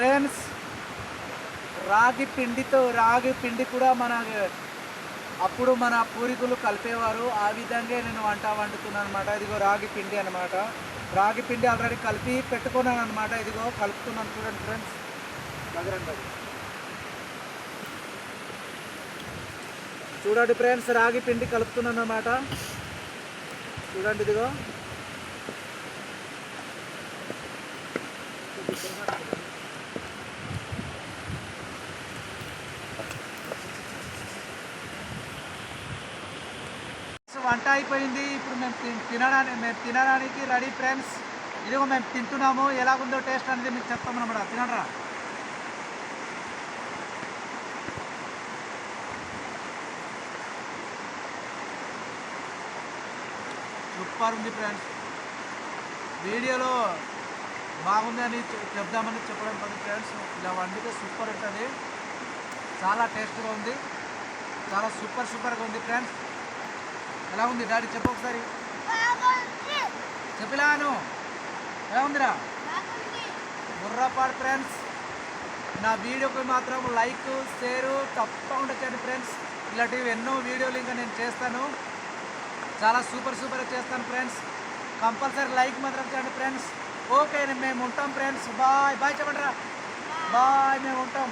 Friends రాగి పిండితో రాగి పిండి కూడా మన అప్పుడు మన పూర్వీకులు కలిపేవారు. ఆ విధంగా నేను వంట వండుతున్నాను అనమాట ఇదిగో రాగి పిండి అనమాట రాగి పిండి ఆల్రెడీ కలిపి పెట్టుకున్నాను అనమాట ఇదిగో కలుపుతున్నాను చూడండి ఫ్రెండ్స్ దగ్గరండి చూడండి ఫ్రెండ్స్ రాగి పిండి కలుపుతున్నాను అనమాట చూడండి ఇదిగో సో వంట అయిపోయింది. ఇప్పుడు మేము తినడానికి మేము తినడానికి రెడీ ఫ్రెండ్స్. ఇదిగో మేము తింటున్నాము. ఎలాగుందో టేస్ట్ అనేది మీకు చెప్తాం అనమాట తినరా సూపర్ ఉంది ఫ్రెండ్స్. వీడియోలో బాగుంది అని చెప్దామని చెప్పడం పది ఫ్రెండ్స్. ఇలా వండితే సూపర్ ఉంటుంది. చాలా టేస్ట్గా ఉంది. చాలా సూపర్ సూపర్గా ఉంది ఫ్రెండ్స్. ఎలా ఉంది డాడీ చెప్పు ఒకసారి. చెప్పిలాను ఎలా ఉందిరా? బుర్రపాడు ఫ్రెండ్స్. నా వీడియోకి మాత్రం లైక్ షేర్ తప్పకుండా చేయండి ఫ్రెండ్స్. ఇలాంటివి ఎన్నో వీడియోలు ఇంకా నేను చేస్తాను. చాలా సూపర్ సూపర్ చేస్తాను ఫ్రెండ్స్. కంపల్సరీ లైక్ మాత్రం చేయండి ఫ్రెండ్స్. ఓకే మేము ఉంటాం ఫ్రెండ్స్. బాయ్ బాయ్ చెప్పండి రా బాయ్ మేము ఉంటాం.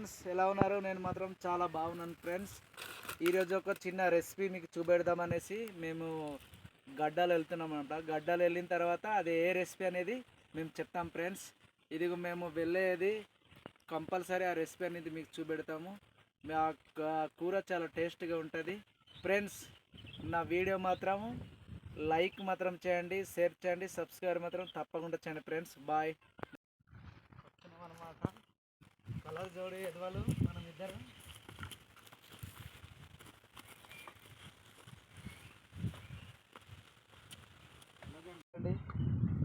ఫ్రెండ్స్ ఎలా ఉన్నారు? నేను మాత్రం చాలా బాగున్నాను ఫ్రెండ్స్. ఈరోజు ఒక చిన్న రెసిపీ మీకు చూపెడదామనేసి మేము గడ్డలు వెళ్తున్నాం అనమాట గడ్డలు వెళ్ళిన తర్వాత అది ఏ రెసిపీ అనేది మేము చెప్తాం ఫ్రెండ్స్. ఇది మేము వెళ్ళేది కంపల్సరీ ఆ రెసిపీ అనేది మీకు చూపెడతాము. ఆ కూర చాలా టేస్ట్గా ఉంటుంది. ఫ్రెండ్స్ నా వీడియో మాత్రం లైక్ మాత్రం చేయండి షేర్ చేయండి సబ్స్క్రైబ్ మాత్రం తప్పకుండా చేయండి ఫ్రెండ్స్. బాయ్. కలర్ జోడి ఎదవాళ్ళు మనం ఇద్దరు.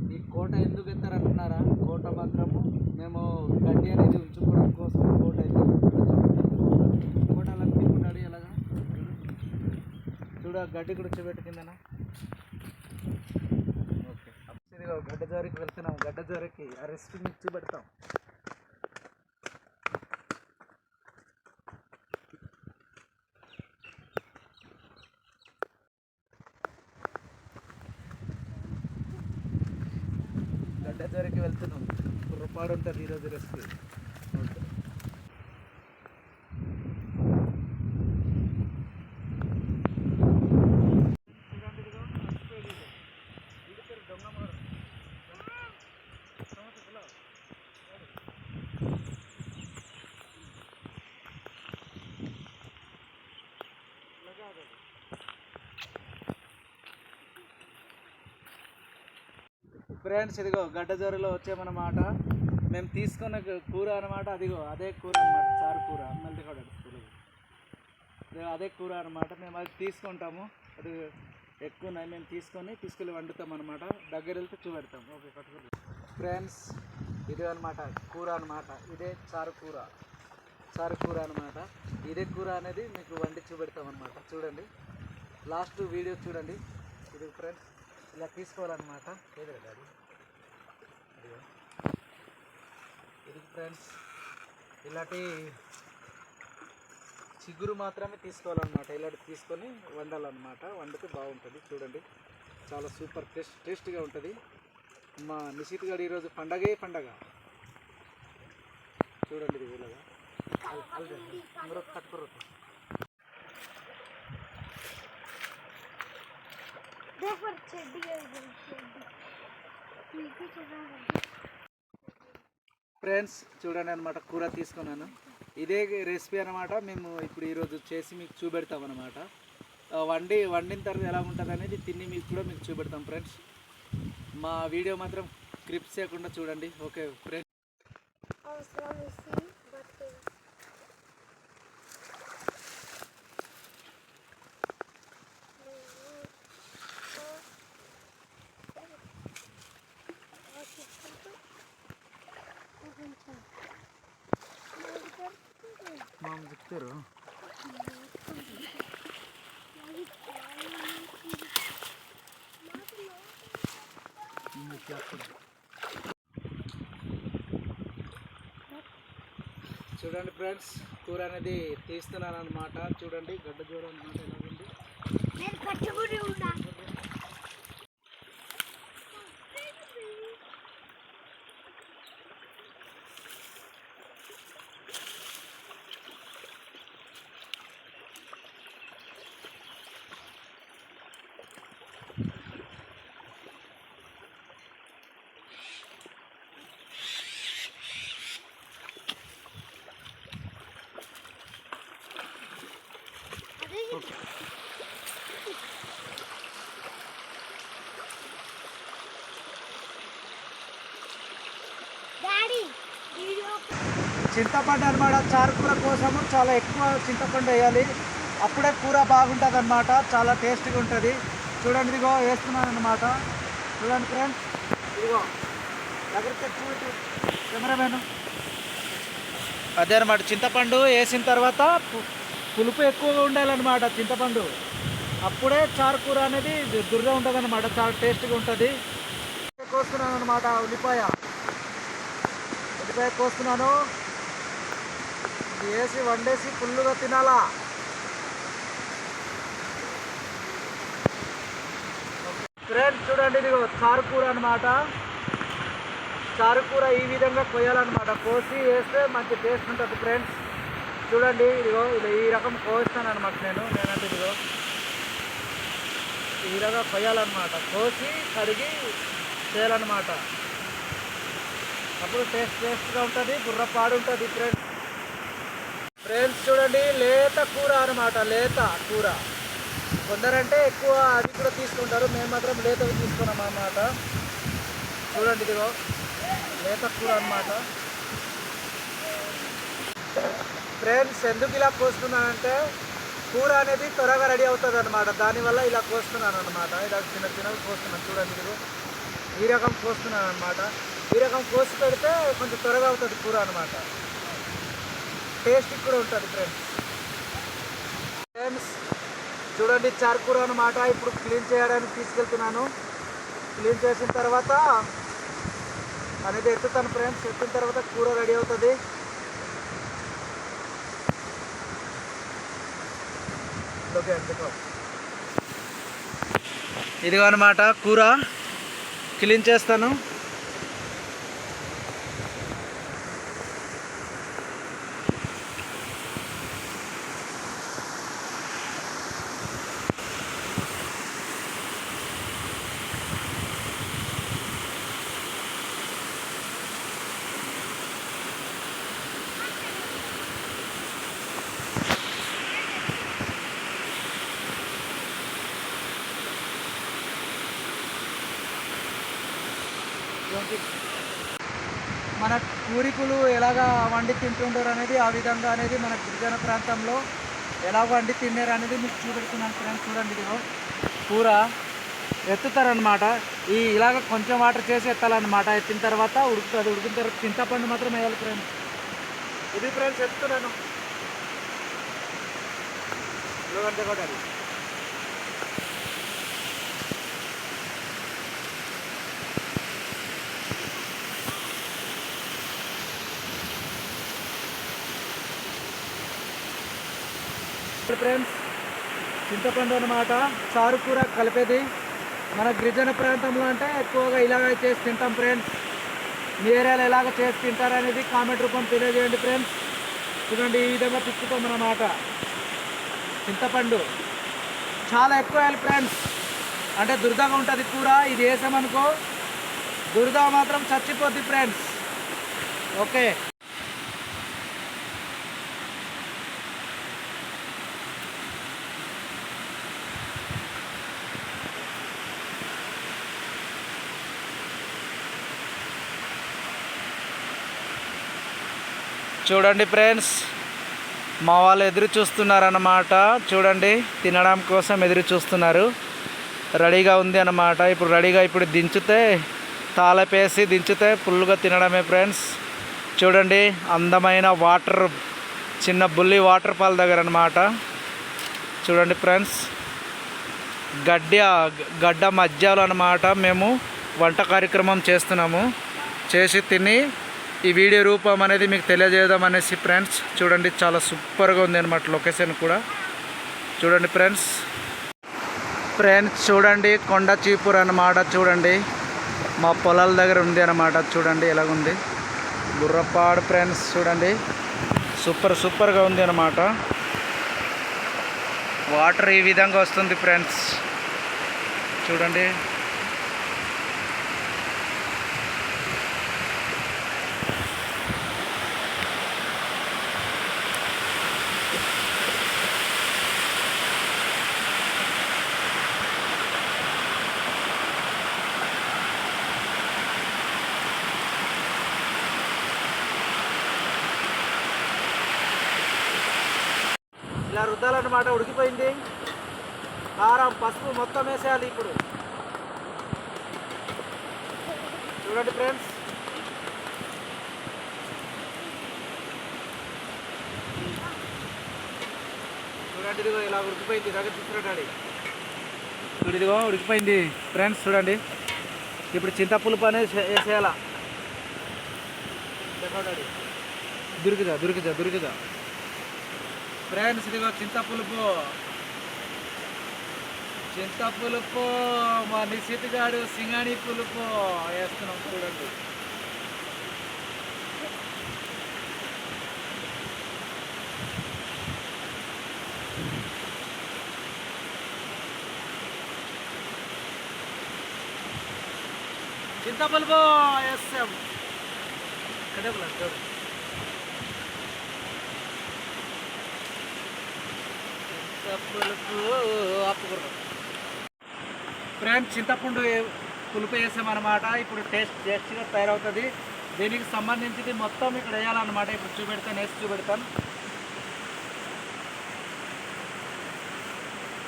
ఈ కోట ఎందుకు ఎత్తారంటున్నారా కోట మాత్రము మేము గడ్డి అనేది ఉంచుకోవడం కోసం కోట ఎత్తారు కోట అలా తిప్పుతాడు ఎలాగా? చూడ గడ్డి కూడా చూపెట్టు ఓకే. గడ్డ జోరికి వెళ్తున్నాం. గడ్డ జోరికి ఆ రెసిపీ పెడతాం. దగ్గరికి వెళ్తున్నాం. కుర్రపాడు ఉంటుంది ఈరోజు రెస్ట్ ఫ్రెండ్స్ ఇదిగో గడ్డజోరిలో వచ్చామన్నమాట మేము తీసుకున్న కూర అనమాట అదిగో అదే కూర అనమాట చారు కూర మళ్ళీ కూడా ఇదిగో అదే కూర అనమాట మేము అది తీసుకుంటాము. అది ఎక్కువ ఉన్నాయి మేము తీసుకొని తీసుకెళ్ళి వండుతాం అనమాట దగ్గర వెళ్తే చూపెడతాం. ఓకే కట్టుకుని ఫ్రెండ్స్ ఇది అనమాట కూర అనమాట ఇదే చారు కూర. చారు కూర అనమాట ఇదే కూర అనేది మీకు వండి చూపెడతాం అనమాట చూడండి. లాస్ట్ వీడియో చూడండి. ఇది ఫ్రెండ్స్ ఇలా తీసుకోవాలన్నమాట. ఇది ఫ్రెండ్స్ ఇలాంటి చిగురు మాత్రమే తీసుకోవాలన్నమాట. ఇలాంటి తీసుకొని వండాలన్నమాట. వండితే బాగుంటుంది. చూడండి. చాలా సూపర్ టేస్ట్ టేస్ట్గా ఉంటుంది. మా నిశిత్ గడి ఈరోజు పండగే పండగ. చూడండి ఇది ఇలాగా. అల్లండి. అందరూ కట్టుకోరు సూపర్ చెడ్డి ఫ్రెండ్స్ చూడండి అనమాట కూర తీసుకున్నాను. ఇదే రెసిపీ అనమాట మేము ఇప్పుడు ఈరోజు చేసి మీకు చూపెడతాం అనమాట వండి వండిన తర్వాత ఎలా ఉంటుంది అనేది తిని మీకు కూడా మీకు చూపెడతాం ఫ్రెండ్స్. మా వీడియో మాత్రం క్రిప్స్ చేయకుండా చూడండి ఓకే ఫ్రెండ్స్. ఎత్తారు చూడండి ఫ్రెండ్స్ కూర అనేది తీస్తున్నాను అనమాట చూడండి గడ్డ చూడండి ఎలా ఉంది చింతపండు అనమాట చారు కూర కోసము చాలా ఎక్కువ చింతపండు వేయాలి. అప్పుడే కూర బాగుంటుంది అనమాట చాలా టేస్టీగా ఉంటుంది. చూడండి ఇదిగో వేస్తున్నాను అనమాట చూడండి ఫ్రెండ్స్ ఇదిగో దగ్గరికి చూడు కెమెరామెన్ అదే అనమాట చింతపండు వేసిన తర్వాత పులుపు ఎక్కువగా ఉండాలన్నమాట చింతపండు. అప్పుడే చారు కూర అనేది దు- దుర్గా ఉంటుంది అనమాట చాలా టేస్ట్గా ఉంటుంది. కోస్తున్నాను అనమాట ఉల్లిపాయ. ఉల్లిపాయ కోస్తున్నాను. వేసి వండేసి ఫుల్లుగా తినాలా? ఫ్రెండ్స్ చూడండి ఇది చారు కూర అనమాట చారు కూర ఈ విధంగా కొయ్యాలన్నమాట. కోసి వేస్తే మంచి టేస్ట్ ఉంటుంది ఫ్రెండ్స్. చూడండి ఇదిగో ఇది ఈ రకం కోస్తాను అనమాట నేను. నేనంటే ఇదిగో ఈ విధంగా కొయ్యాలన్నమాట. కోసి కడిగి చేయాలన్నమాట. అప్పుడు టేస్ట్ టేస్ట్గా ఉంటుంది బుర్రపాడు ఉంటుంది ఫ్రెండ్స్. చూడండి లేత కూర అనమాట లేత కూర. కొందరంటే ఎక్కువ అది కూడా తీసుకుంటారు మేము మాత్రం లేతవి తీసుకున్నాం అన్నమాట. చూడండి ఇదిగో లేత కూర అనమాట ఫ్రెండ్స్ ఎందుకు ఇలా కోస్తున్నానంటే కూర అనేది త్వరగా రెడీ అవుతుంది అనమాట దానివల్ల ఇలా కోస్తున్నాను అనమాట ఇలా చిన్న చిన్నగా కోస్తున్నాను చూడండి ఇదిగో. ఈ రకం కోస్తున్నాను అనమాట ఈ రకం కోసి పెడితే కొంచెం త్వరగా అవుతుంది కూర అనమాట టేస్ట్ కూడా ఉంటుంది ఫ్రెండ్స్ ఫ్రెండ్స్ చూడండి చారు కూర అనమాట ఇప్పుడు క్లీన్ చేయడానికి తీసుకెళ్తున్నాను. క్లీన్ చేసిన తర్వాత అనేది ఎత్తుతాను ఫ్రెండ్స్ ఎత్తిన తర్వాత కూర రెడీ అవుతుంది. ఓకే ఇదిగో అనమాట కూర క్లీన్ చేస్తాను మన పూరికులు ఎలాగా వండి తింటుంటారు అనేది ఆ విధంగా అనేది మన గిరిజన ప్రాంతంలో ఎలా వండి తిన్నారు అనేది మీకు చూపెడుతున్నాను ఫ్రెండ్స్ చూడండి ఇదిగో. కూర ఎత్తుతారనమాట ఈ ఇలాగ కొంచెం వాటర్ చేసి ఎత్తాలన్నమాట. ఎత్తిన తర్వాత ఉడుకుతుంది ఉడికిన తర్వాత చింతపండు మాత్రం వేయాలి ఫ్రెండ్స్. ఇది ఫ్రెండ్స్ ఎత్తుతున్నాను ఎందుకంటే కూడా ఫ్రెండ్స్. చింతపండు అనమాట చారు కూర కలిపేది. మన గిరిజన ప్రాంతంలో అంటే ఎక్కువగా ఇలాగ చేసి తింటాం ఫ్రెండ్స్. మీ ఏరియాలో ఎలాగ చేసి తింటారు అనేది కామెంట్ రూపం తెలియజేయండి ఫ్రెండ్స్. చూడండి ఈ విధంగా తిప్పుకోమన్నమాట. చింతపండు చాలా ఎక్కువ వేయాలి ఫ్రెండ్స్. అంటే దురదగా ఉంటుంది కూర ఇది వేసామనుకో దురద మాత్రం చచ్చిపోద్ది ఫ్రెండ్స్. ఓకే. చూడండి ఫ్రెండ్స్ మా వాళ్ళు ఎదురు చూస్తున్నారన్నమాట. చూడండి తినడం కోసం ఎదురు చూస్తున్నారు. రెడీగా ఉంది అన్నమాట. ఇప్పుడు రెడీగా ఇప్పుడు దించితే తాళపేసి దించితే ఫుల్గా తినడమే ఫ్రెండ్స్. చూడండి అందమైన వాటర్ చిన్న బుల్లి వాటర్ ఫాల్ దగ్గర అన్నమాట. చూడండి ఫ్రెండ్స్ గడ్డ గడ్డ మధ్యలో అన్నమాట. మేము వంట కార్యక్రమం చేస్తున్నాము. చేసి తిని ఈ వీడియో రూపం అనేది మీకు తెలియజేద్దాం అనేసి ఫ్రెండ్స్. చూడండి చాలా సూపర్గా ఉంది అనమాట లొకేషన్ కూడా. చూడండి ఫ్రెండ్స్. ఫ్రెండ్స్ చూడండి కొండ చీపురు అన్నమాట చూడండి. మా పొలాల దగ్గర ఉంది అన్నమాట చూడండి ఎలాగుంది బుర్రపాడు ఫ్రెండ్స్ చూడండి. సూపర్ సూపర్గా ఉంది అన్నమాట. వాటర్ ఈ విధంగా వస్తుంది ఫ్రెండ్స్. చూడండి ఇలా రుద్దాలన్నమాట ఉడికిపోయింది. కారం పసుపు మొత్తం వేసేయాలి ఇప్పుడు. చూడండి ఫ్రెండ్స్. చూడండి ఇదిగో ఇలా ఉడికిపోయింది. దగ్గర తీసుకురండి చూడు ఇదిగో ఉడికిపోయింది. ఫ్రెండ్స్ చూడండి. ఇప్పుడు చింతపులుపు అనేది వేసేయాలా? దొరికిదా దొరికిదా దురికిదా. ఫ్రెండ్స్ ఇదిగో చింత పులుపు చింత పులుపు మా నిశితగాడు సింగాణి పులుపు వేస్తున్నాం చూడండి. చింత పులుపు వేస్తాం చూడండి ఉన్నాడు, చింతపండు పులుపు వేసామన్నమాట. ఇప్పుడు టేస్ట్ టేస్ట్గా తయారవుతుంది. దీనికి సంబంధించింది మొత్తం ఇక్కడ వేయాలన్నమాట. ఇప్పుడు చూపెడతాను వేసి చూపెడతాను.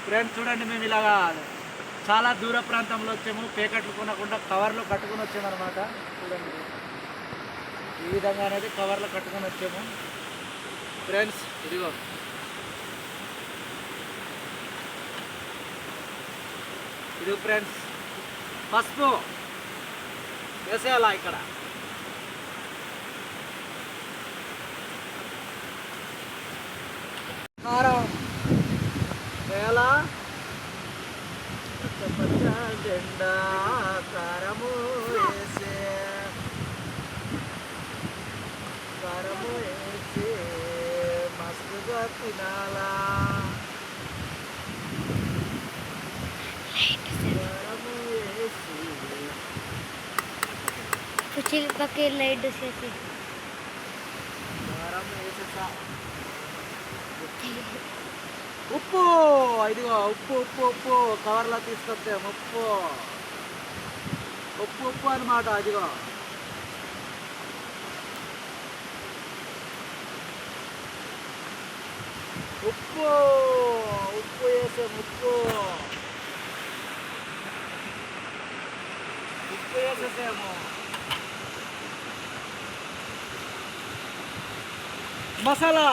ఫ్రెండ్స్ చూడండి మేము ఇలాగా చాలా దూర ప్రాంతంలో వచ్చాము. పేకట్లు కొనకుండా కవర్లో కట్టుకొని వచ్చామన్నమాట. చూడండి. ఈ విధంగా అనేది కవర్లో కట్టుకొని వచ్చాము. ఫ్రెండ్స్ ఇదిగో. ఇది ఫ్రెండ్స్ పసుపు వేసేయాలా ఇక్కడ? కారం వేయాలా? పచ్చ జెండా కారము వేసే. కారము వేసి. మస్తుగా తినాలా కారము వేసి చిలుకకి లైట్ చేసి ఉప్పు ఇదిగో ఉప్పు ఉప్పు ఉప్పు కవర్లో తీసుకొస్తాం ఉప్పు ఉప్పు ఉప్పు అనమాట అదిగో ఉప్పు ఉప్పు వేసాం ఉప్పు ఉప్పు వేసేసాము. Masala.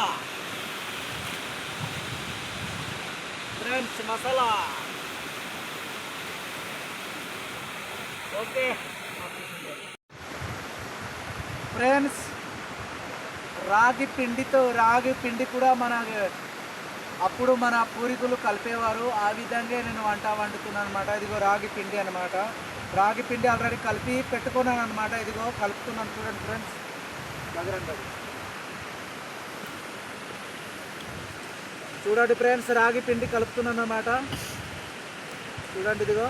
Friends masala. Okay. Friends రాగి పిండితో రాగి పిండి కూడా మన అప్పుడు మన పూర్వీకులు కలిపేవారు. ఆ విధంగా నేను వంట వండుతున్నాను అనమాట ఇదిగో రాగి పిండి అనమాట రాగి పిండి ఆల్రెడీ కలిపి పెట్టుకున్నాను అనమాట ఇదిగో కలుపుతున్నాను చూడండి ఫ్రెండ్స్. దగ్గర చూడండి ఫ్రెండ్స్ రాగి పిండి కలుపుతున్నాను అన్నమాట చూడండి ఇదిగో.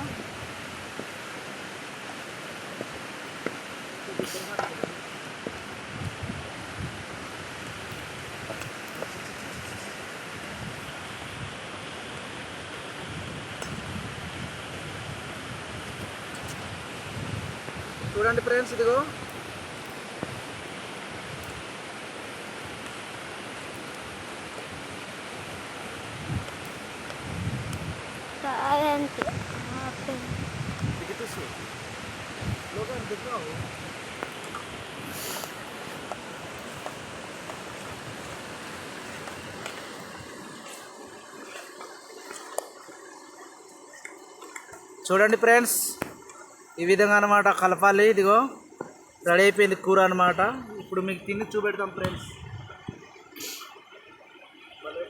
చూడండి ఫ్రెండ్స్ ఇదిగో. చూడండి ఫ్రెండ్స్ ఈ విధంగా అనమాట కలపాలి ఇదిగో రెడీ అయిపోయింది కూర అనమాట ఇప్పుడు మీకు తిని చూపెడతాం ఫ్రెండ్స్.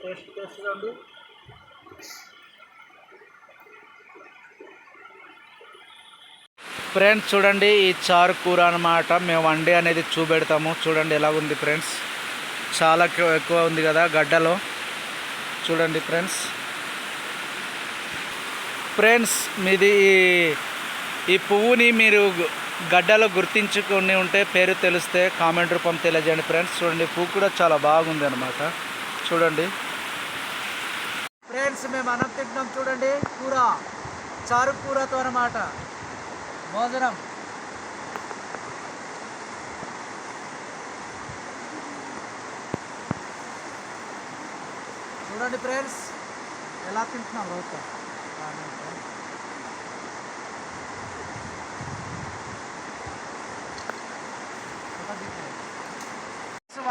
టేస్ట్ టేస్ట్గా ఉంది. ఫ్రెండ్స్ చూడండి ఈ చారు కూర అనమాట మేము వండి అనేది చూపెడతాము. చూడండి ఎలా ఉంది ఫ్రెండ్స్. చాలా ఎక్కువ ఉంది కదా గడ్డలో. చూడండి ఫ్రెండ్స్. ఫ్రెండ్స్ మీది ఈ- పువ్వుని మీరు గడ్డలో గుర్తించుకొని ఉంటే పేరు తెలిస్తే కామెంట్ రూపం తెలియజేయండి ఫ్రెండ్స్. చూడండి పువ్వు కూడా చాలా బాగుంది అనమాట చూడండి. ఫ్రెండ్స్ మేము అన్నం తింటున్నాం చూడండి కూర. చారు కూరతో అనమాట భోజనం. చూడండి ఫ్రెండ్స్ ఎలా తింటున్నాం రోజు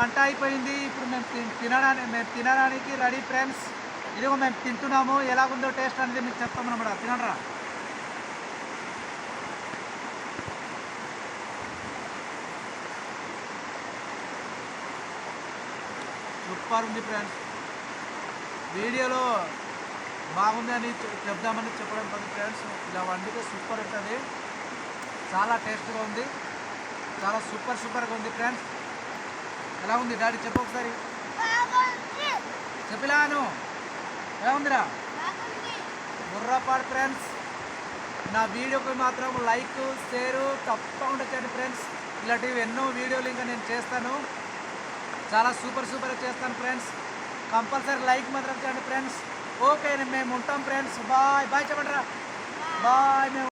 వంట అయిపోయింది. ఇప్పుడు మేము తినడానికి మేము తినడానికి రెడీ ఫ్రెండ్స్. ఇదిగో మేము తింటున్నాము. ఎలాగుందో టేస్ట్ అనేది మీకు చెప్తాం అనమాట తినరా సూపర్ ఉంది ఫ్రెండ్స్. వీడియోలో బాగుందని చెప్దామని చెప్పడం కాదు ఫ్రెండ్స్. ఇలా వండితే సూపర్ ఉంటుంది. చాలా టేస్ట్గా ఉంది. చాలా సూపర్ సూపర్గా ఉంది ఫ్రెండ్స్. ఎలా ఉంది డాడీ? చెప్పు ఒకసారి. చెప్పిలాను. ఎలా ఉందిరా? బుర్రపాడు ఫ్రెండ్స్. నా వీడియోకి మాత్రం లైక్ షేర్ తప్పకుండా చేయండి ఫ్రెండ్స్. ఇలాంటివి ఎన్నో వీడియోలు ఇంకా నేను చేస్తాను. చాలా సూపర్ సూపర్ చేస్తాను ఫ్రెండ్స్. కంపల్సరీ లైక్ మాత్రం చేయండి ఫ్రెండ్స్. ఓకే మేము ఉంటాం ఫ్రెండ్స్. బాయ్ బాయ్ చెప్పండి రా బాయ్ మేము